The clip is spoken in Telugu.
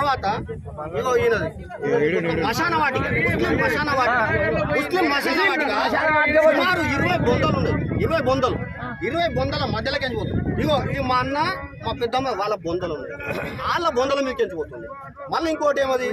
తర్వాత ఇగో ఈయనది. మశాన వాటిక. ముస్లిం మశాన వాటిక. ముస్లిం మశాన వాటిక. సుమారు ఇరవై బొందలు ఉన్నాయి. ఇరవై బొందలు. ఇరవై బొందల మధ్యలోకి ఎంచిపోతుంది. ఇగో ఈ మా అన్న మా పెద్దమ్మ వాళ్ళ బొందలు ఉన్నాయి. వాళ్ళ బొందల మీదకి ఎంచిపోతుంది మళ్ళీ ఇంకోటి ఏమది?